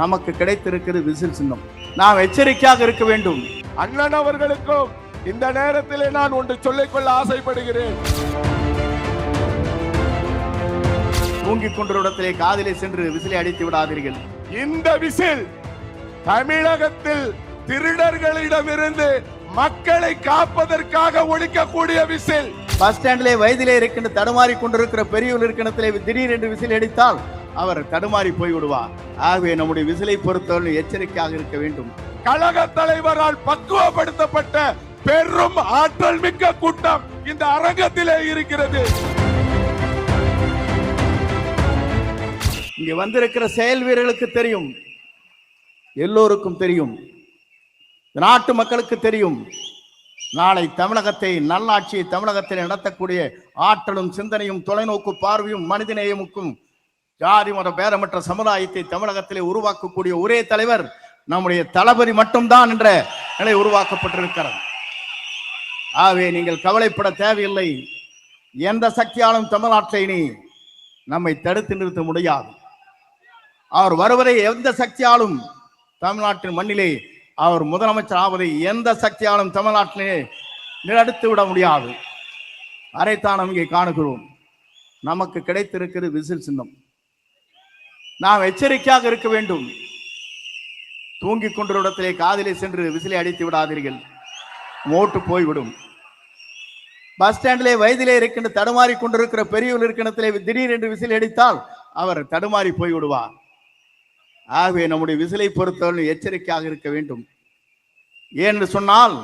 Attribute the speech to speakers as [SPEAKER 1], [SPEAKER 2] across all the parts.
[SPEAKER 1] நமக்கு கிடைத்திருக்கிறது விசில் சின்னம். நாம் எச்சரிக்கையாக இருக்க வேண்டும்.
[SPEAKER 2] அண்ணன் அவர்களுக்கும் இந்த நேரத்திலே நான் ஒன்று சொல்லிக்கொள்ள ஆசைப்படுகிறேன்.
[SPEAKER 1] தூங்கிக் கொண்ட இடத்திலே காதிலே சென்று விசிலை அடித்து விடாதீர்கள்.
[SPEAKER 2] இந்த விசில் தமிழகத்தில் திருடர்களிடமிருந்து மக்களை காப்பதற்காக ஒழிக்கக்கூடிய விசில்.
[SPEAKER 1] பஸ் ஸ்டாண்டிலே வயதிலே இருக்கின்ற தடுமாறி கொண்டிருக்கிற பெரியவர் இருக்கின்றத்திலே திடீரென்று விசில் அடித்தால் அவர் தடுமாறி போய் விடுவார் ஆகவே நம்முடைய விசிலை பொறுத்தவரை எச்சரிக்கையாக இருக்க வேண்டும்.
[SPEAKER 2] கழக தலைவரால் பக்குவப்படுத்தப்பட்ட பெரும் ஆற்றல் மிக்க கூட்டம் இந்த அரங்கத்திலே இருக்கிறது.
[SPEAKER 1] இங்கே வந்திருக்கிற செயல் வீரர்களுக்கு தெரியும். எல்லோருக்கும் தெரியும். நாட்டு மக்களுக்கு தெரியும். நாளை தமிழகத்தை நல்லாட்சியை தமிழகத்தில் நடத்தக்கூடிய ஆற்றலும் சிந்தனையும் தொலைநோக்கு பார்வையும் மனிதநேயமுக்கும் ஜாதி மத பேரமற்ற சமுதாயத்தை தமிழகத்திலே உருவாக்கக்கூடிய ஒரே தலைவர் நம்முடைய தளபதி மட்டும்தான் என்ற நிலை உருவாக்கப்பட்டிருக்கிறது. ஆகவே நீங்கள் கவலைப்பட தேவையில்லை. எந்த சக்தியாலும் தமிழ்நாட்டை நீ நம்மை தடுத்து நிறுத்த முடியாது. அவர் வருவதை எந்த சக்தியாலும் தமிழ்நாட்டின் மண்ணிலே அவர் முதலமைச்சர் ஆவதை எந்த சக்தியாலும் தமிழ்நாட்டிலே நிலடுத்து விட முடியாது. அதைத்தான் இங்கே காணுகிறோம். நமக்கு கிடைத்திருக்கிறது விசில் சின்னம். நாம் எச்சரிக்கையாக இருக்க வேண்டும். தூங்கிக் கொண்ட இடத்திலே காதிலே சென்று விசிலை அடித்து விடாதீர்கள். மோட்டு போய்விடும். பஸ் ஸ்டாண்டிலே வயதிலே இருக்கின்ற தடுமாறி கொண்டிருக்கிற பெரியவர் இருக்கின்றத்திலே திடீரென்று விசில் அடித்தால் அவர் தடுமாறி போய் விடுவார் ஆகவே நம்முடைய விசிலை பொறுத்தவரை எச்சரிக்கையாக இருக்க வேண்டும். ஏன்னு சொன்னால்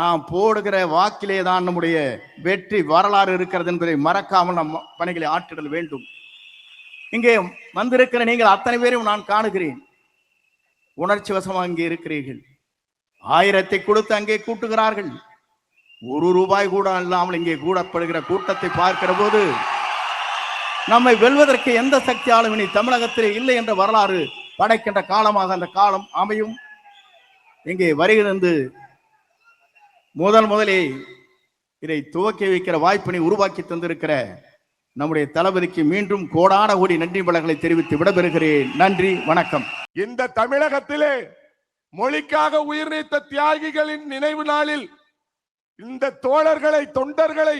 [SPEAKER 1] நாம் போடுகிற வாக்கிலே தான் நம்முடைய வெற்றி வரலாறு இருக்கிறது என்பதை மறக்காமல் நம் பணிகளை ஆற்றிடல் வேண்டும். இங்கே வந்திருக்கிற நீங்கள் அத்தனை பேரும் நான் காணுகிறேன். உணர்ச்சி வசமாக இங்கே இருக்கிறீர்கள். ஆயிரத்தை கொடுத்து அங்கே கூட்டுகிறார்கள். ஒரு ரூபாய் கூட இல்லாமல் இங்கே கூடப்படுகிற கூட்டத்தை பார்க்கிற போது நம்மை வெல்வதற்கு எந்த சக்தியாலும் இனி தமிழகத்திலே இல்லை என்ற வரலாறு படைக்கின்ற காலமாக அந்த காலம் அமையும். இங்கே வருகிறது. முதல் முதலே இதை துவக்கி வைக்கிற வாய்ப்பினை உருவாக்கி தந்திருக்கிற நம்முடைய தளபதிக்கு மீண்டும் கோடான கோடி நன்றி பலங்களை தெரிவித்து விடப்பெறுகிறேன் நன்றி வணக்கம்.
[SPEAKER 2] இந்த தமிழகத்திலே மொழிக்காக உயிர் நீத்த தியாகிகளின் நினைவு நாளில் இந்த தோழர்களை தொண்டர்களை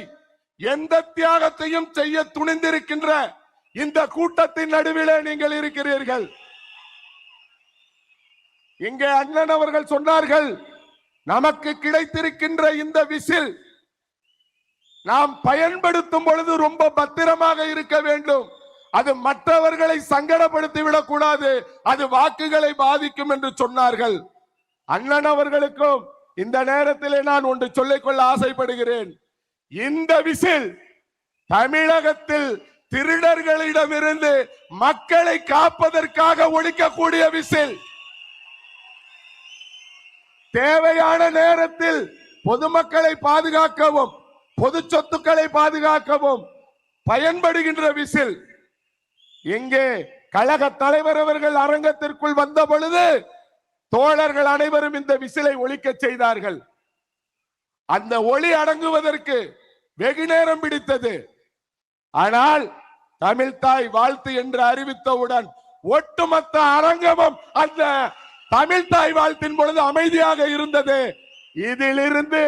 [SPEAKER 2] எந்த தியாகத்தையும் செய்ய துணிந்திருக்கின்ற இந்த கூட்டத்தின் நடுவிலே நீங்கள் இருக்கிறீர்கள். இங்கே அண்ணன் அவர்கள் சொன்னார்கள் நமக்கு கிடைத்திருக்கின்ற இந்த விசில் நாம் பயன்படுத்தும் பொழுது ரொம்ப பத்திரமாக இருக்க வேண்டும். அது மற்றவர்களை சங்கடப்படுத்தி விடக்கூடாது. அது வாக்குகளை பாதிக்கும் என்று சொன்னார்கள். அண்ணன் அவர்களுக்கும் இந்த நேரத்திலே நான் ஒன்று சொல்லிக்கொள்ள ஆசைப்படுகிறேன். இந்த விசில் தமிழகத்தில் திருடர்களிடமிருந்து மக்களை காப்பதற்காக ஒழிக்கக்கூடிய விசில். தேவையான நேரத்தில் பொதுமக்களை பாதுகாக்கவும். பொது சொத்துக்களை பாதுகாக்கவும் பயன்படுகின்ற விசில். இங்கே கழக தலைவர் அவர்கள் அரங்கத்திற்குள் வந்த பொழுது தோழர்கள் அனைவரும் இந்த விசிலை ஒழிக்க செய்தார்கள். அந்த ஒளி அடங்குவதற்கு வெகு நேரம் பிடித்தது. ஆனால் தமிழ்தாய் வாழ்த்து என்று அறிவித்தவுடன் ஒட்டுமொத்த அரங்கமும் அந்த தமிழ்தாய் வாழ்த்தின் பொழுது அமைதியாக இருந்தது. இதிலிருந்து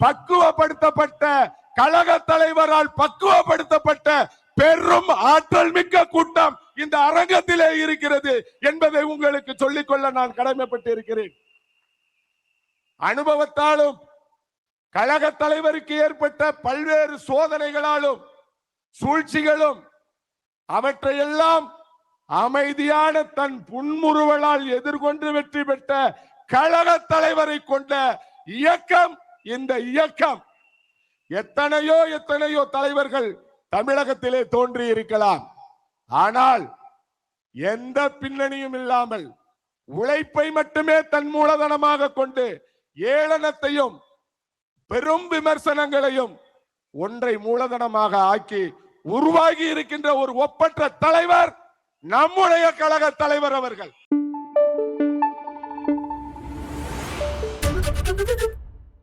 [SPEAKER 2] பக்குவப்படுத்தப்பட்ட கழக தலைவரால் பக்குவப்படுத்தப்பட்ட பெரும் ஆற்றல் மிக்க கூட்டம் இந்த அரங்கத்திலே இருக்கிறது என்பதை உங்களுக்கு சொல்லிக்கொள்ள நான் கடமைப்பட்டிருக்கிறேன். அனுபவத்தாலும் கழக தலைவருக்கு ஏற்பட்ட பல்வேறு சோதனைகளாலும் சூழ்ச்சிகளும் அவற்றையெல்லாம் அமைதியான தன் புன்முறுவலால் எதிர்கொண்டு வெற்றி பெற்ற கழக தலைவரை கொண்ட இயக்கம் இந்த இயக்கம் எத்தனையோ எத்தனையோ தலைவர்கள் தமிழகத்திலே தோன்றி இருக்கலாம். ஆனால் எந்த பின்னணியும் இல்லாமல் உழைப்பை மட்டுமே தன் மூலதனமாக கொண்டு ஏளனத்தையும் பெரும் விமர்சனங்களையும் ஒன்றை மூலதனமாக ஆக்கி உருவாகி இருக்கின்ற ஒரு ஒப்பற்ற தலைவர் நம்முடைய கழக தலைவர் அவர்கள்.